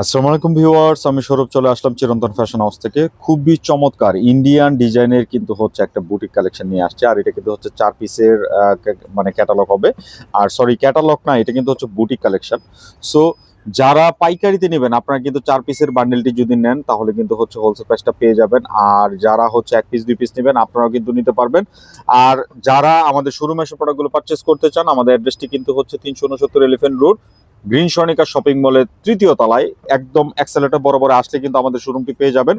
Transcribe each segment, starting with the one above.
আসসালামু আলাইকুম ভিউয়ার্স, আমি সৌরভ, চলে আসলাম চিরন্তন ফ্যাশন হাউস থেকে। খুবই চমৎকার ইন্ডিয়ান ডিজাইনের কিন্তু হচ্ছে একটা বুটিক কালেকশন নিয়ে আসছে, আর এটা কিন্তু হচ্ছে চার পিসের মানে ক্যাটালগ হবে। আর সরি ক্যাটালগ না, এটা কিন্তু হচ্ছে বুটিক কালেকশন সো যারা পাইকারিতে নেবেন, আপনারা কিন্তু চার পিসের বান্ডেলটি যদি নেন, তাহলে কিন্তু হচ্ছে হোলসেল প্রাইসটা পেয়ে যাবেন। আর যারা হচ্ছে এক পিস দুই পিস নেবেন, আপনারাও কিন্তু নিতে পারবেন। আর যারা আমাদের শোরুমে এসে প্রোডাক্টগুলো পারচেস করতে চান, আমাদের অ্যাড্রেসটি কিন্তু হচ্ছে তিনশো উনসত্তর elephant road green Sonika shopping মলের তৃতীয় তলায়। একদম অ্যাক্সেলেটার বরাবর আসলে কিন্তু আমাদের শোরুমটি পেয়ে যাবেন।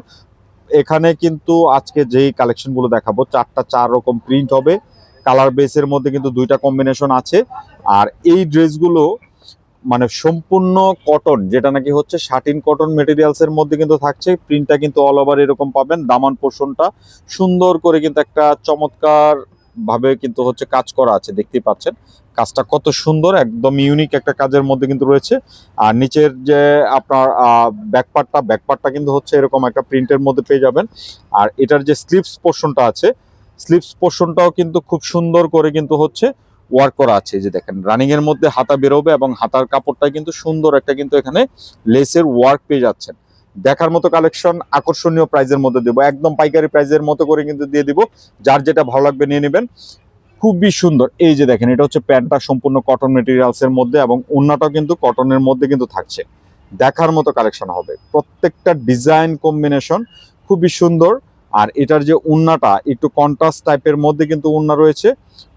এখানে কিন্তু আজকে যেই কালেকশনগুলো দেখাবো, চারটা চার রকম প্রিন্ট হবে। কালার বেসের মধ্যে কিন্তু দুইটা কম্বিনেশন আছে। আর এই ড্রেসগুলো মানে সম্পূর্ণ কটন যেটা নাকি হচ্ছে শাটিন কটন মেটেরিয়ালস এর মধ্যে কিন্তু থাকছে। প্রিন্টটা কিন্তু অল ওভার এরকম পাবেন। দামান পোর্শনটা সুন্দর করে কিন্তু একটা চমৎকার ভাবে কিন্তু হচ্ছে কাজ করা আছে, দেখতেই পাচ্ছেন। কাজটা কত সুন্দর, একদম ইউনিক একটা কাজের মধ্যে কিন্তু রয়েছে। আর নিচের যে আপনার ব্যাকপার্টটা ব্যাকপার্টটা কিন্তু হচ্ছে এরকম একটা প্রিন্টের মধ্যে পেয়ে যাবেন। আর এটার যে স্লিপস পোর্শনটা আছে স্লিপস পোর্শনটাও কিন্তু খুব সুন্দর করে কিন্তু হচ্ছে ওয়ার্ক করা আছে। যে দেখেন রানিং এর মধ্যে হাতা বেরোবে এবং হাতার কাপড়টা কিন্তু সুন্দর একটা কিন্তু এখানে লেসের ওয়ার্ক পেয়ে যাচ্ছেন। দেখার মতো কালেকশন আকর্ষণীয় প্রাইজের মধ্যে দেবো। একদম পাইকারি প্রাইজের মতো করে কিন্তু দিয়ে দিব। যার যেটা ভালো লাগবে নিয়ে নেবেন। খুবই সুন্দর। এই যে দেখেন, এটা হচ্ছে প্যান্টটা সম্পূর্ণ কটন মেটেরিয়ালস এর মধ্যে এবং ওন্নাটাও কিন্তু কটনের মধ্যে কিন্তু থাকছে। দেখার মতো কালেকশন হবে। প্রত্যেকটা ডিজাইন কম্বিনেশন খুবই সুন্দর। আর এটার যে উন্নাটা একটু কন্ট্রাস্ট টাইপের মধ্যে কিন্তু উন্না রয়েছে।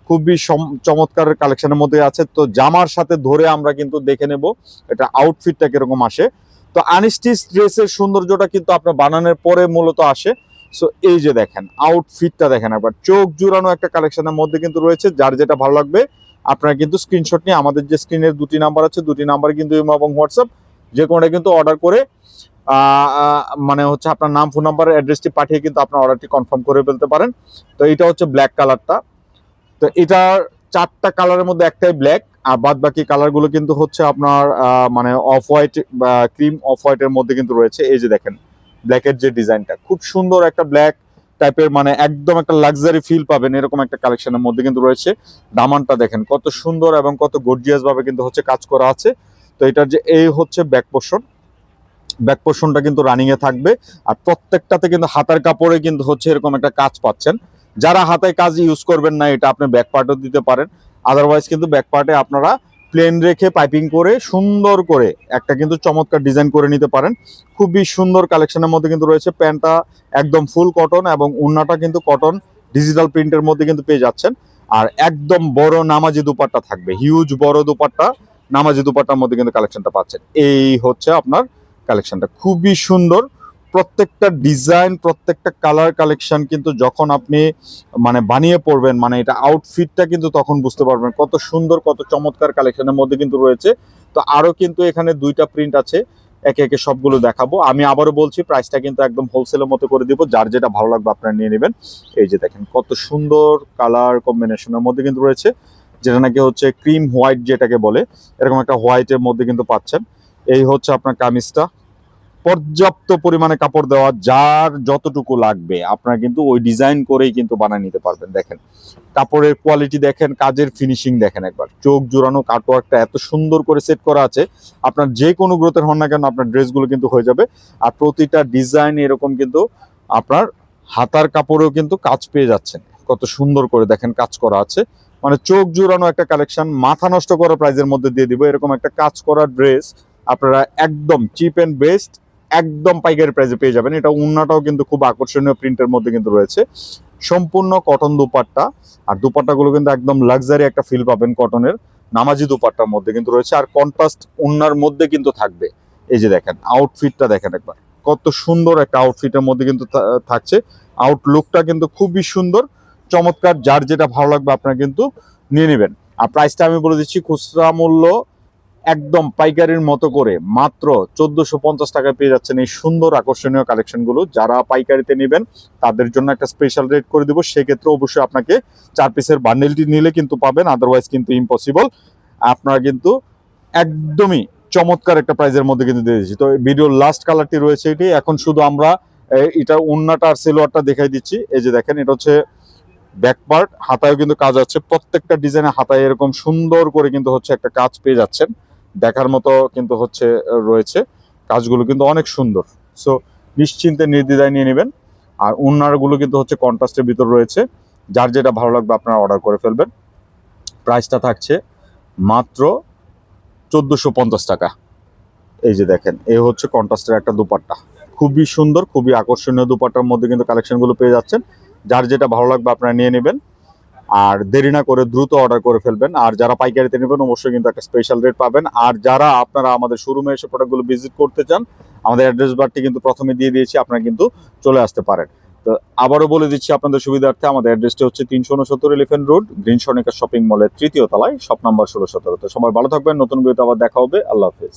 খুবই চমৎকার কালেকশনের মধ্যে আছে। তো জামার সাথে ধরে আমরা কিন্তু দেখে নেব। এটা আউটফিটটা কীরকম আসে। তো আনস্টিচ ড্রেসের সৌন্দর্যটা কিন্তু আপনার বানানোর পরে মূলত আসে। সো এই যে দেখেন আউটফিটটা দেখেন একবার। চোখ জুড়ানো একটা কালেকশনের মধ্যে কিন্তু রয়েছে, যার যেটা ভালো লাগবে, আপনারা কিন্তু স্ক্রিনশট নিয়ে আমাদের যে স্ক্রিনের দুটি নাম্বার আছে, দুটি নাম্বার কিন্তু ইমো এবং হোয়াটসঅ্যাপ যে কোনোটা কিন্তু অর্ডার করে মানে হচ্ছে আপনার নাম ফোন নাম্বার অ্যাড্রেসটি পাঠিয়ে কিন্তু আপনার অর্ডারটি কনফার্ম করে ফেলতে পারেন। তো এটা হচ্ছে ব্ল্যাক কালারটা তো এটার চারটা কালারের মধ্যে একটাই ব্ল্যাক আর বাদ বাকি কালারগুলো কিন্তু হচ্ছে আপনার মানে অফ হোয়াইট ক্রিম অফ হোয়াইটের মধ্যে কিন্তু রয়েছে। এই যে দেখেন ব্ল্যাকের যে ডিজাইনটা, খুব সুন্দর একটা ব্ল্যাক টাইপের মানে একদম একটা লাক্সারি ফিল পাবেন এরকম একটা কালেকশনের মধ্যে কিন্তু রয়েছে। দামানটা দেখেন, কত সুন্দর এবং কত গর্জিয়াস ভাবে কিন্তু হচ্ছে কাজ করা আছে। তো এটার যে, এই হচ্ছে ব্যাক পোর্শন ব্যাক পোর্শনটা কিন্তু রানিং এ থাকবে, আর প্রত্যেকটাতে কিন্তু হাতার কাপড়ে কিন্তু হচ্ছে এরকম একটা কাজ পাচ্ছেন। যারা হাতে কাজ ইউজ করবেন না, এটা আপনি ব্যাক পার্টও দিতে পারেন। আদারওয়াইজ কিন্তু ব্যাক পার্টে আপনারা প্লেন রেখে পাইপিং করে, সুন্দর করে একটা কিন্তু চমৎকার ডিজাইন করে নিতে পারেন। খুবই সুন্দর কালেকশনের মধ্যে কিন্তু রয়েছে প্যান্টটা একদম ফুল কটন এবং উন্নাটা কিন্তু কটন ডিজিটাল প্রিন্টের মধ্যে কিন্তু পেয়ে যাচ্ছেন। আর একদম বড় নামাজি দুপাট্টা থাকবে হিউজ বড় দুপাট্টা, নামাজি দুপাট্টার মধ্যে কিন্তু কালেকশনটা পাচ্ছেন। এই হচ্ছে আপনার কালেকশনটা খুবই সুন্দর প্রত্যেকটা ডিজাইন প্রত্যেকটা কালার কালেকশন কিন্তু যখন আপনি মানে বানিয়ে পড়বেন মানে এটা আউটফিটটা কিন্তু তখন বুঝতে পারবেন। কত সুন্দর, কত চমৎকার কালেকশনের মধ্যে কিন্তু রয়েছে। তো আরও কিন্তু এখানে দুইটা প্রিন্ট আছে, একে একে সবগুলো দেখাবো। আমি আবারও বলছি প্রাইসটা কিন্তু একদম হোলসেলের মতো করে দিব, যার যেটা ভালো লাগবে আপনারা নিয়ে নেবেন। এই যে দেখেন, কত সুন্দর কালার কম্বিনেশনের মধ্যে কিন্তু রয়েছে, যেটা নাকি হচ্ছে ক্রিম হোয়াইট যেটাকে বলে, এরকম একটা হোয়াইটের মধ্যে কিন্তু পাচ্ছেন। এই হচ্ছে আপনার কামিজটা। পর্যাপ্ত পরিমাণে কাপড় দেওয়া যার যতটুকু লাগবে। আপনারা কিন্তু ওই ডিজাইন করেই কিন্তু বানিয়ে নিতে পারবেন। দেখেন, কাপড়ের কোয়ালিটি দেখেন, কাজের ফিনিশিং দেখেন একবার। চোখ জোড়ানো কাটওয়ার্কটা এত সুন্দর করে সেট করা আছে। আপনার যে কোনো গ্রোথের হন না কেন আপনার ড্রেসগুলো কিন্তু হয়ে যাবে। আর প্রতিটা ডিজাইন এরকম কিন্তু আপনার হাতার কাপড়েও কিন্তু কাজ পেয়ে যাচ্ছেন। কত সুন্দর করে দেখেন কাজ করা আছে। মানে চোখ জুড়ানো একটা কালেকশন মাথা নষ্ট করা প্রাইজের মধ্যে দিয়ে দিব। এরকম একটা কাজ করা ড্রেস আপনারা একদম চিপ অ্যান্ড বেস্ট একদম পাইকারি প্রাইসে পেয়ে যাবেন। এটা উন্নাটাও কিন্তু খুব আকর্ষণীয় প্রিন্টের মধ্যে কিন্তু রয়েছে। সম্পূর্ণ কটন দুপাট্টা। আর দুপাট্টাগুলো কিন্তু একদম লাক্সারি একটা ফিল পাবেন কটনের নামাজি দুপাট্টার মধ্যে কিন্তু রয়েছে। আর কন্ট্রাস্ট উন্নার মধ্যে কিন্তু থাকবে। এই যে দেখেন আউটফিটটা দেখেন একবার। কত সুন্দর একটা আউটফিটের মধ্যে কিন্তু থাকছে। আউটলুকটা কিন্তু খুবই সুন্দর। চমৎকার। যার যেটা ভালো লাগবে আপনারা কিন্তু নিয়ে নেবেন। আর প্রাইসটা আমি বলে দিচ্ছি খুচরা মূল্য একদম পাইকারির মতো করে মাত্র চোদ্দশো পঞ্চাশ টাকায় পেয়ে যাচ্ছেন এই সুন্দর আকর্ষণীয় কালেকশনগুলো। যারা পাইকারিতে নেবেন, তাদের জন্য একটা স্পেশাল রেট করে দিব। সেক্ষেত্রে অবশ্যই আপনাকে চার পিসের বান্ডেলটি নিলে কিন্তু পাবেন আদারওয়াইজ কিন্তু ইম্পসিবল আপনারা কিন্তু একদমই চমৎকার একটা প্রাইজের মধ্যে কিন্তু দিয়ে দিচ্ছি। তো ভিডিওর লাস্ট কালারটি রয়েছে এটি। এখন শুধু আমরা এটা উন্নাটা আর সেলোয়ারটা দেখাই দিচ্ছি। এই যে দেখেন, এটা হচ্ছে ব্যাক পার্ট হাতায়ও কিন্তু কাজ আছে। প্রত্যেকটা ডিজাইনে হাতায় এরকম সুন্দর করে কিন্তু হচ্ছে একটা কাজ পেয়ে যাচ্ছেন। দেখার মতো কিন্তু হচ্ছে রয়েছে। কাজগুলো কিন্তু অনেক সুন্দর। সো নিশ্চিন্তে নির্দ্বিধায় নিয়ে নেবেন। আর উন্নারগুলো কিন্তু হচ্ছে কন্ট্রাস্টের ভিতর রয়েছে। যার যেটা ভালো লাগবে আপনারা অর্ডার করে ফেলবেন। প্রাইসটা থাকছে মাত্র চোদ্দোশো পঞ্চাশ টাকা। এই যে দেখেন, এ হচ্ছে কন্ট্রাস্টের একটা দুপাট্টা। খুবই সুন্দর, খুবই আকর্ষণীয় দুপাট্টার মধ্যে কিন্তু কালেকশনগুলো পেয়ে যাচ্ছেন। যার যেটা ভালো লাগবে আপনারা নিয়ে নেবেন। আর দেরি না করে দ্রুত অর্ডার করে ফেলবেন। আর যারা পাইকারিতে নেবেন, অবশ্যই কিন্তু একটা স্পেশাল রেট পাবেন। আর যারা আপনারা আমাদের শোরুমে এসে প্রোডাক্টগুলো ভিজিট করতে চান, আমাদের অ্যাড্রেস বারটি কিন্তু প্রথমে দিয়ে দিয়েছি, আপনারা কিন্তু চলে আসতে পারেন। তো আবারও বলে দিচ্ছি আপনাদের সুবিধার্থে, আমাদের অ্যাড্রেসটি হচ্ছে তিনশো উনসত্তর elephant road green Sonika shopping মলের তৃতীয় তলায়, শপ নাম্বার ষোলো সতেরো। তো সবাই ভালো থাকবেন, নতুন ভিডিওতে আবার দেখা হবে। আল্লাহ হাফেজ।